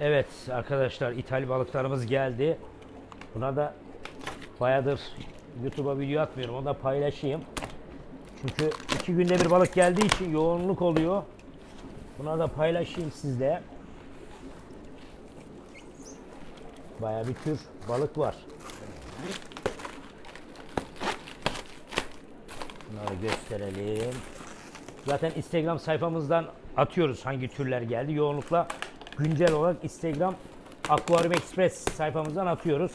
Evet arkadaşlar ithal balıklarımız geldi. Buna da bayağıdır YouTube'a video atmıyorum. Onu da paylaşayım. Çünkü iki günde bir balık geldiği için yoğunluk oluyor. Buna da paylaşayım sizle. Bayağı bir tür balık var. Bunları gösterelim. Zaten Instagram sayfamızdan atıyoruz hangi türler geldi. Yoğunlukla güncel olarak Instagram Aquarium Express sayfamızdan atıyoruz.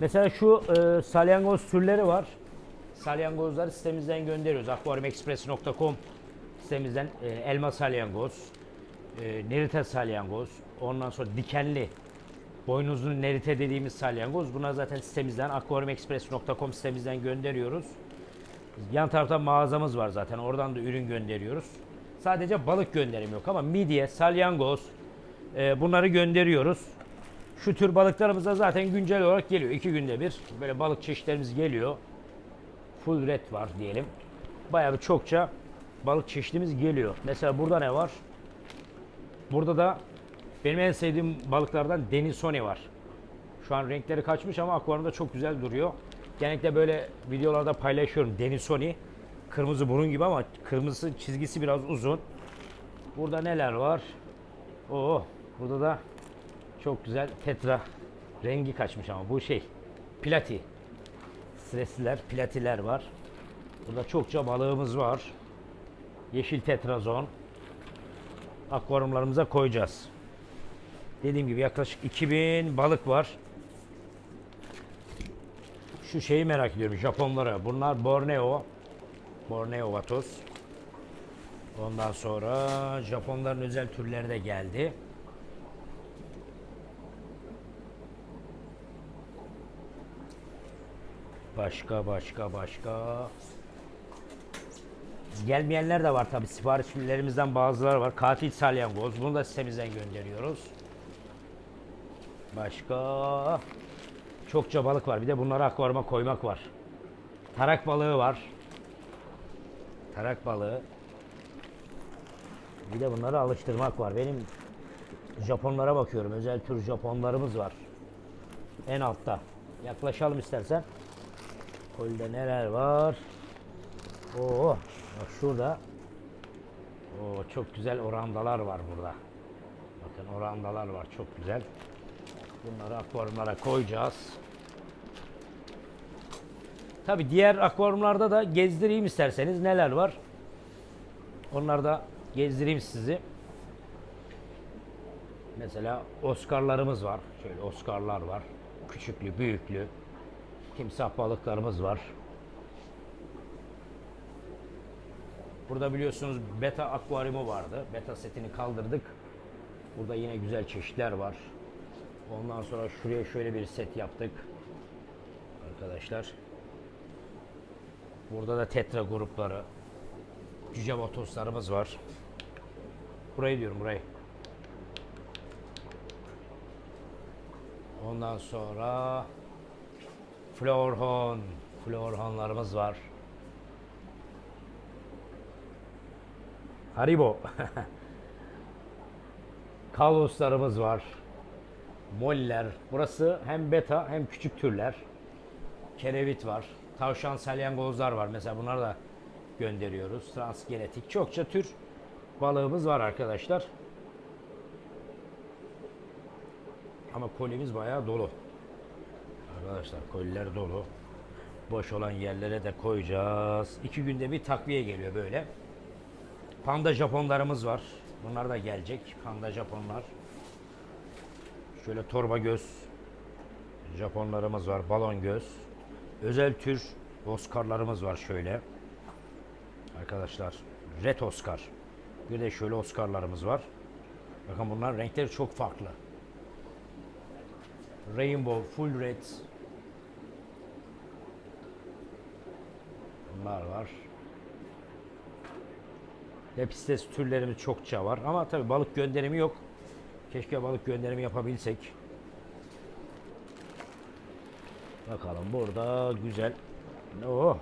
Mesela şu e, salyangoz türleri var. Salyangozları sitemizden gönderiyoruz. aquariumexpress.com sitemizden e, elma salyangoz, e, nerite salyangoz, ondan sonra dikenli boynuzlu nerite dediğimiz salyangoz. Buna zaten sitemizden aquariumexpress.com sitemizden gönderiyoruz. Yan tarafta mağazamız var zaten. Oradan da ürün gönderiyoruz. Sadece balık gönderim yok ama midye, salyangoz e, bunları gönderiyoruz. Şu tür balıklarımız da zaten güncel olarak geliyor. İki günde bir böyle balık çeşitlerimiz geliyor. Full red var diyelim. Bayağı bir çokça balık çeşitimiz geliyor. Mesela burada ne var? Burada da benim en sevdiğim balıklardan Denisoni var. Şu an renkleri kaçmış ama akvaryumda çok güzel duruyor. Genellikle böyle videolarda paylaşıyorum Denisoni. Kırmızı burun gibi ama kırmızı çizgisi biraz uzun. Burada neler var? Oo, burada da çok güzel tetra rengi kaçmış ama bu şey plati. Stresliler, platiler var. Burada çokça balığımız var. Yeşil tetrazon. Akvaryumlarımıza koyacağız. Dediğim gibi yaklaşık 2000 balık var. Şu şeyi merak ediyorum Japonlara. Bunlar Borneo. Borneo vatoz. Ondan sonra Japonların özel türleri de geldi. Başka başka başka. Gelmeyenler de var tabi siparişlerimizden bazıları var. Katil salyangoz. Bunu da sitemizden gönderiyoruz. Başka çokça balık var. Bir de bunları akvaryuma koymak var. Tarak balığı var. Tarak balığı. Bir de bunları alıştırmak var. Benim Japonlara bakıyorum. Özel tür Japonlarımız var. En altta. Yaklaşalım istersen. Kolde neler var? Oo, bak şurada. Oo, çok güzel orandalar var burada. Bakın orandalar var çok güzel. Bunları akvaryumlara koyacağız. Tabi diğer akvaryumlarda da gezdireyim isterseniz neler var. Onları da gezdireyim sizi. Mesela Oscar'larımız var. Şöyle Oscar'lar var. Küçüklü, büyüklü. Timsah balıklarımız var. Burada biliyorsunuz beta akvaryumu vardı. Beta setini kaldırdık. Burada yine güzel çeşitler var. Ondan sonra şuraya şöyle bir set yaptık. Arkadaşlar. Burada da tetra grupları. Cüce vatoslarımız var. Burayı diyorum burayı. Ondan sonra Florhorn. Florhornlarımız var. Haribo. Kaloslarımız var. Moller. Burası hem beta hem küçük türler. Kerevit var. Tavşan salyangozlar var. Mesela bunları da gönderiyoruz. Transgenetik. Çokça tür balığımız var arkadaşlar. Ama kolimiz bayağı dolu. Arkadaşlar koliler dolu. Boş olan yerlere de koyacağız. İki günde bir takviye geliyor böyle. Panda Japonlarımız var. Bunlar da gelecek. Panda Japonlar. Şöyle torba göz Japonlarımız var. Balon göz. Özel tür Oscar'larımız var şöyle. Arkadaşlar Red Oscar. Bir de şöyle Oscar'larımız var. Bakın bunlar renkleri çok farklı. Rainbow, Full Red. Bunlar var. Lepistes türlerimiz çokça var ama tabi balık gönderimi yok. Keşke balık gönderimi yapabilsek. Bakalım burada güzel. Oh.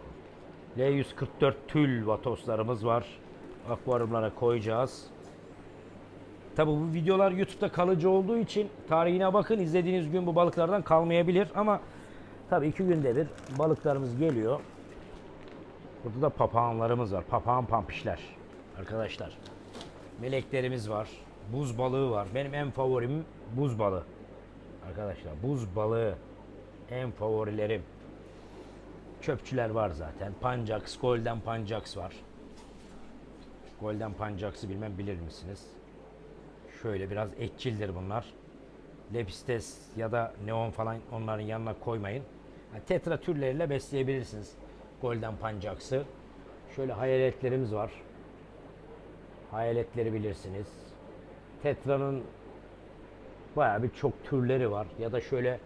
L144 tül vatoslarımız var. Akvaryumlara koyacağız. Tabi bu videolar YouTube'da kalıcı olduğu için tarihine bakın. izlediğiniz gün bu balıklardan kalmayabilir ama tabii iki günde bir balıklarımız geliyor. Burada da papağanlarımız var. Papağan pampişler. Arkadaşlar. Meleklerimiz var. Buz balığı var. Benim en favorim buz balığı. Arkadaşlar buz balığı en favorilerim. Çöpçüler var zaten. Pancax, Golden Pancax var. Golden Pancax'ı bilmem bilir misiniz? Şöyle biraz etçildir bunlar. Lepistes ya da neon falan onların yanına koymayın. Yani tetra türleriyle besleyebilirsiniz Golden Pancax'ı. Şöyle hayaletlerimiz var. Hayaletleri bilirsiniz. Tetra'nın bayağı bir çok türleri var. Ya da şöyle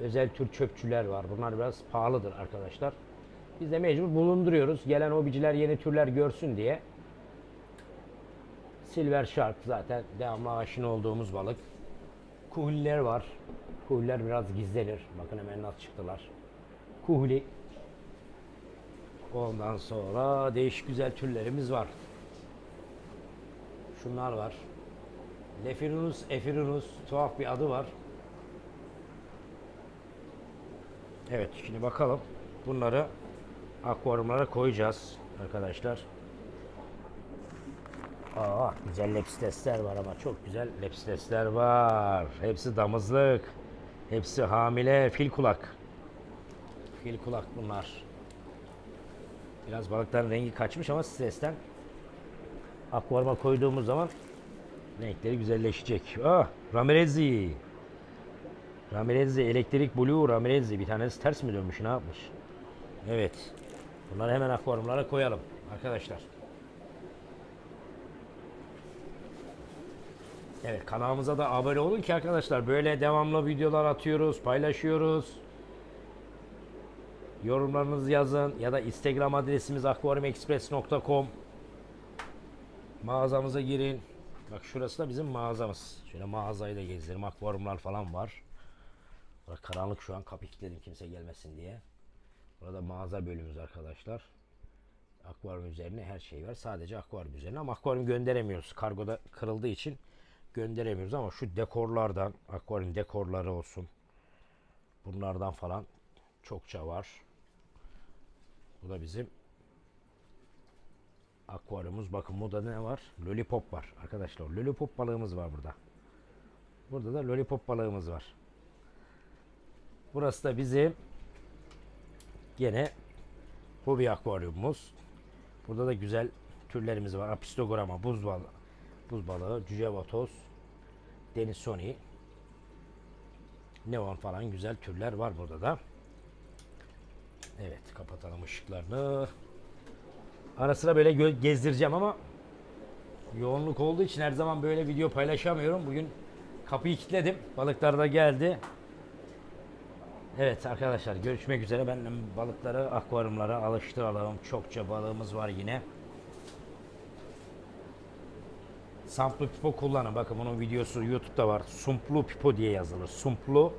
özel tür çöpçüler var. Bunlar biraz pahalıdır arkadaşlar. Biz de mecbur bulunduruyoruz. Gelen hobiciler yeni türler görsün diye. Silver Shark zaten devamlı aşina olduğumuz balık. Kuhuliler var. Kuhuliler biraz gizlenir. Bakın hemen nasıl çıktılar. Kuhuli. Ondan sonra değişik güzel türlerimiz var. Şunlar var. Lefirinus efirinus tuhaf bir adı var. Evet şimdi bakalım. Bunları akvaryumlara koyacağız arkadaşlar. Aa güzel lepstesler var ama çok güzel lepstesler var. Hepsi damızlık. Hepsi hamile fil kulak. Fil kulak bunlar. Biraz balıkların rengi kaçmış ama stresten akvaryuma koyduğumuz zaman renkleri güzelleşecek. Ah Ramirezzi. Ramirezzi elektrik blue Ramirezzi. Bir tanesi ters mi dönmüş ne yapmış? Evet. Bunları hemen akvaryumlara koyalım arkadaşlar. Evet kanalımıza da abone olun ki arkadaşlar böyle devamlı videolar atıyoruz, paylaşıyoruz. Yorumlarınızı yazın ya da Instagram adresimiz aquariumexpress.com Mağazamıza girin. Bak şurası da bizim mağazamız. Şöyle mağazayı da gezdirelim. Akvaryumlar falan var. Burada karanlık şu an kapı kilitledim kimse gelmesin diye. Burada mağaza bölümümüz arkadaşlar. Akvaryum üzerine her şey var. Sadece akvaryum üzerine ama akvaryum gönderemiyoruz. Kargoda kırıldığı için gönderemiyoruz ama şu dekorlardan, akvaryum dekorları olsun. Bunlardan falan çokça var. Bu da bizim akvaryumumuz. Bakın burada ne var? Lollipop var arkadaşlar. Lollipop balığımız var burada. Burada da lollipop balığımız var. Burası da bizim gene hobi akvaryumumuz. Burada da güzel türlerimiz var. Apistogramma, buz balığı, buz balığı, cücevatos, deniz soni, neon falan güzel türler var burada da. Evet, kapatalım ışıklarını. Ara sıra böyle gezdireceğim ama yoğunluk olduğu için her zaman böyle video paylaşamıyorum. Bugün kapıyı kilitledim. Balıklar da geldi. Evet arkadaşlar görüşmek üzere. Ben balıkları akvaryumlara alıştıralım. Çokça balığımız var yine. Samplu pipo kullanın. Bakın bunun videosu YouTube'da var. Sumplu pipo diye yazılır. Sumplu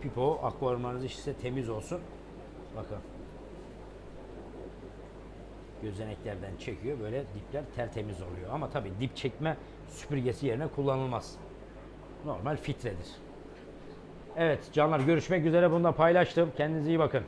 pipo akvaryumlarınız işte temiz olsun. Bakın. Gözeneklerden çekiyor. Böyle dipler tertemiz oluyor. Ama tabii dip çekme süpürgesi yerine kullanılmaz. Normal filtredir. Evet canlar görüşmek üzere. Bunu da paylaştım. Kendinize iyi bakın.